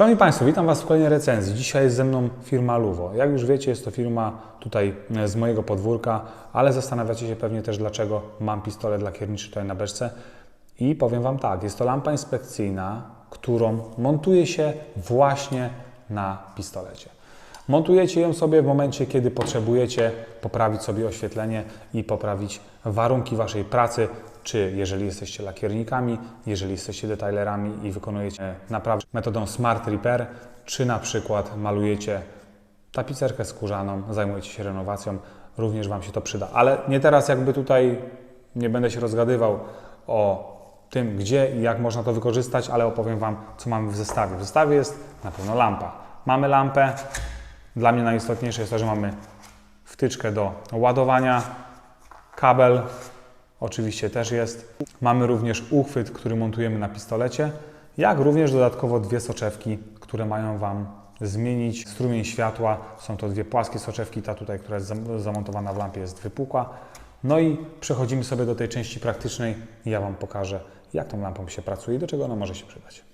Szanowni Państwo, witam Was w kolejnej recenzji. Dzisiaj jest ze mną firma Luvo. Jak już wiecie, jest to firma tutaj e, z mojego podwórka, ale zastanawiacie się pewnie też, dlaczego mam pistolet lakierniczy tutaj na beczce. I powiem Wam tak, jest to lampa inspekcyjna, którą montuje się właśnie na pistolecie. Montujecie ją sobie w momencie, kiedy potrzebujecie poprawić sobie oświetlenie i poprawić warunki Waszej pracy, czy jeżeli jesteście lakiernikami, jeżeli jesteście detailerami i wykonujecie naprawę metodą Smart Repair, czy na przykład malujecie tapicerkę skórzaną, zajmujecie się renowacją, również Wam się to przyda. Ale nie teraz jakby tutaj nie będę się rozgadywał o tym, gdzie i jak można to wykorzystać, ale opowiem Wam, co mamy w zestawie. W zestawie jest na pewno lampa. Mamy lampę. Dla mnie najistotniejsze jest to, że mamy wtyczkę do ładowania, kabel, oczywiście też jest. Mamy również uchwyt, który montujemy na pistolecie, jak również dodatkowo dwie soczewki, które mają Wam zmienić strumień światła. Są to dwie płaskie soczewki, ta tutaj, która jest zam- zamontowana w lampie jest wypukła. No i przechodzimy sobie do tej części praktycznej ja Wam pokażę, jak tą lampą się pracuje i do czego ona może się przydać.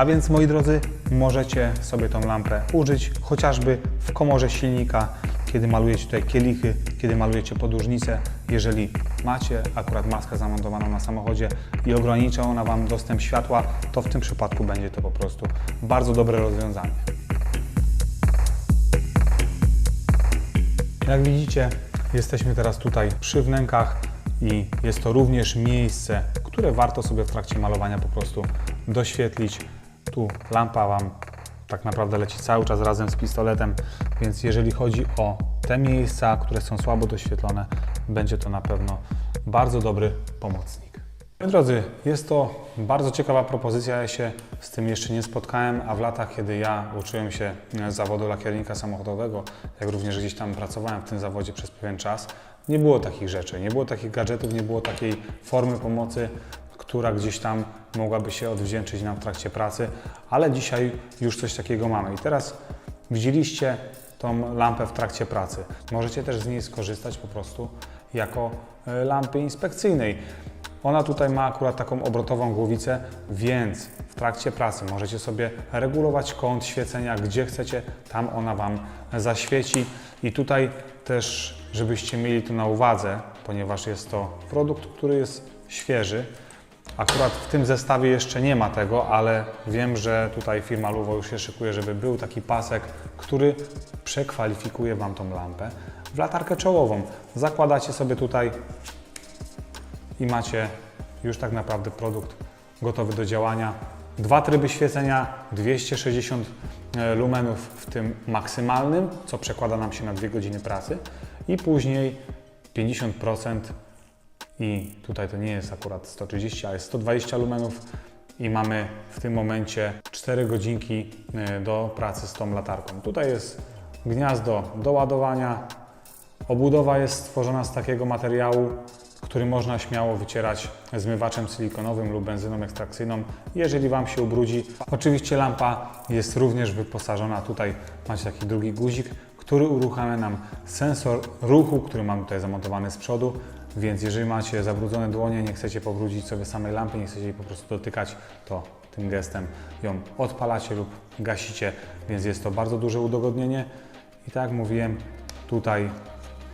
A więc moi drodzy, możecie sobie tą lampę użyć chociażby w komorze silnika, kiedy malujecie tutaj kielichy, kiedy malujecie podłużnicę. Jeżeli macie akurat maskę zamontowaną na samochodzie i ogranicza ona Wam dostęp światła, to w tym przypadku będzie to po prostu bardzo dobre rozwiązanie. Jak widzicie, jesteśmy teraz tutaj przy wnękach i jest to również miejsce, które warto sobie w trakcie malowania po prostu doświetlić. Tu lampa Wam tak naprawdę leci cały czas razem z pistoletem, więc jeżeli chodzi o te miejsca, które są słabo doświetlone, będzie to na pewno bardzo dobry pomocnik. Drodzy, jest to bardzo ciekawa propozycja. Ja się z tym jeszcze nie spotkałem, a w latach, kiedy ja uczyłem się e, zawodu lakiernika samochodowego, jak również gdzieś tam pracowałem w tym zawodzie przez pewien czas, nie było takich rzeczy, nie było takich gadżetów, nie było takiej formy pomocy, która gdzieś tam mogłaby się odwdzięczyć nam w trakcie pracy, ale dzisiaj już coś takiego mamy. I teraz widzieliście tą lampę w trakcie pracy. Możecie też z niej skorzystać po prostu jako e, lampy inspekcyjnej. Ona tutaj ma akurat taką obrotową głowicę, więc w trakcie pracy możecie sobie regulować kąt świecenia, gdzie chcecie, tam ona Wam zaświeci. I tutaj też, żebyście mieli to na uwadze, ponieważ jest to produkt, który jest świeży. Akurat w tym zestawie jeszcze nie ma tego, ale wiem, że tutaj firma Luvo już się szykuje, żeby był taki pasek, który przekwalifikuje Wam tą lampę w latarkę czołową. Zakładacie sobie tutaj i macie już tak naprawdę produkt gotowy do działania. Dwa tryby świecenia, 260 lumenów w tym maksymalnym, co przekłada nam się na 2 godziny pracy i później 50% i tutaj to nie jest akurat 130, a jest 120 lumenów i mamy w tym momencie 4 godzinki y, do pracy z tą latarką. Tutaj jest gniazdo do ładowania, Obudowa jest stworzona z takiego materiału, który można śmiało wycierać zmywaczem silikonowym lub benzyną ekstrakcyjną, jeżeli Wam się ubrudzi. Oczywiście lampa jest również wyposażona, tutaj macie taki drugi guzik, który uruchamia nam sensor ruchu, który mam tutaj zamontowany z przodu, więc jeżeli macie zabrudzone dłonie, nie chcecie pobrudzić sobie samej lampy, nie chcecie jej po prostu dotykać, to tym gestem ją odpalacie lub gasicie, więc jest to bardzo duże udogodnienie. I tak jak mówiłem, tutaj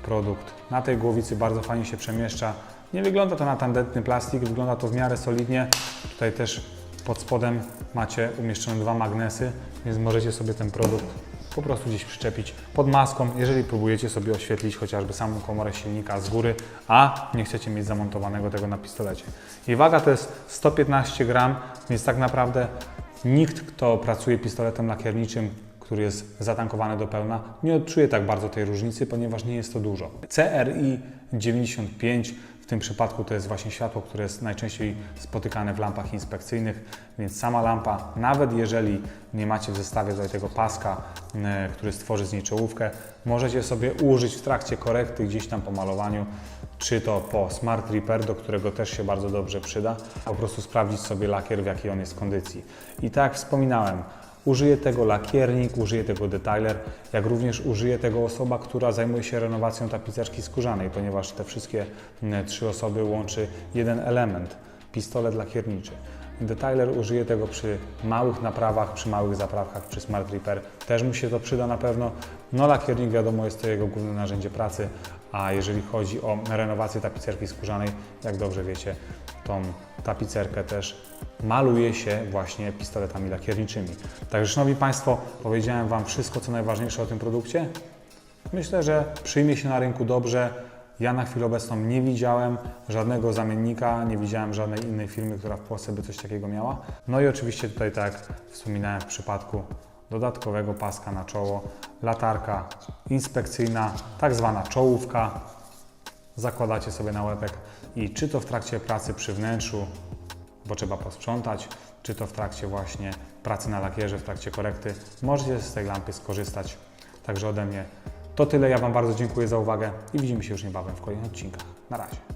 produkt na tej głowicy bardzo fajnie się przemieszcza. Nie wygląda to na tandetny plastik, wygląda to w miarę solidnie. Tutaj też pod spodem macie umieszczone dwa magnesy, więc możecie sobie ten produkt po prostu gdzieś przyczepić pod maską, jeżeli próbujecie sobie oświetlić chociażby samą komorę silnika z góry, a nie chcecie mieć zamontowanego tego na pistolecie. Jej waga to jest 115 gram, więc tak naprawdę nikt, kto pracuje pistoletem lakierniczym, który jest zatankowany do pełna, nie odczuje tak bardzo tej różnicy, ponieważ nie jest to dużo. CRI 95 w tym przypadku to jest właśnie światło, które jest najczęściej spotykane w lampach inspekcyjnych, więc sama lampa, nawet jeżeli nie macie w zestawie tutaj tego paska, który stworzy z niej czołówkę, możecie sobie użyć w trakcie korekty gdzieś tam po malowaniu, czy to po Smart Repair, do którego też się bardzo dobrze przyda, po prostu sprawdzić sobie lakier, w jakiej on jest kondycji. I tak jak wspominałem, Użyje tego lakiernik, użyje tego detailer, jak również użyje tego osoba, która zajmuje się renowacją tapicerki skórzanej, ponieważ te wszystkie mm, trzy osoby łączy jeden element pistolet lakierniczy. Detailer użyje tego przy małych naprawach, przy małych zaprawkach, przy Smart Repair. Też mu się to przyda na pewno. No lakiernik wiadomo jest to jego główne narzędzie pracy, a jeżeli chodzi o renowację tapicerki skórzanej, jak dobrze wiecie, tą tapicerkę też maluje się właśnie pistoletami lakierniczymi. Także Szanowni Państwo, powiedziałem Wam wszystko, co najważniejsze o tym produkcie. Myślę, że przyjmie się na rynku dobrze. Ja na chwilę obecną nie widziałem żadnego zamiennika, nie widziałem żadnej innej firmy, która w Polsce by coś takiego miała. No i oczywiście tutaj, tak jak wspominałem w przypadku dodatkowego paska na czoło, latarka inspekcyjna, tak zwana czołówka, zakładacie sobie na łepek i czy to w trakcie pracy przy wnętrzu, bo trzeba posprzątać, czy to w trakcie właśnie pracy na lakierze, w trakcie korekty, możecie z tej lampy skorzystać. Także ode mnie to tyle. Ja Wam bardzo dziękuję za uwagę i widzimy się już niebawem w kolejnych odcinkach. Na razie.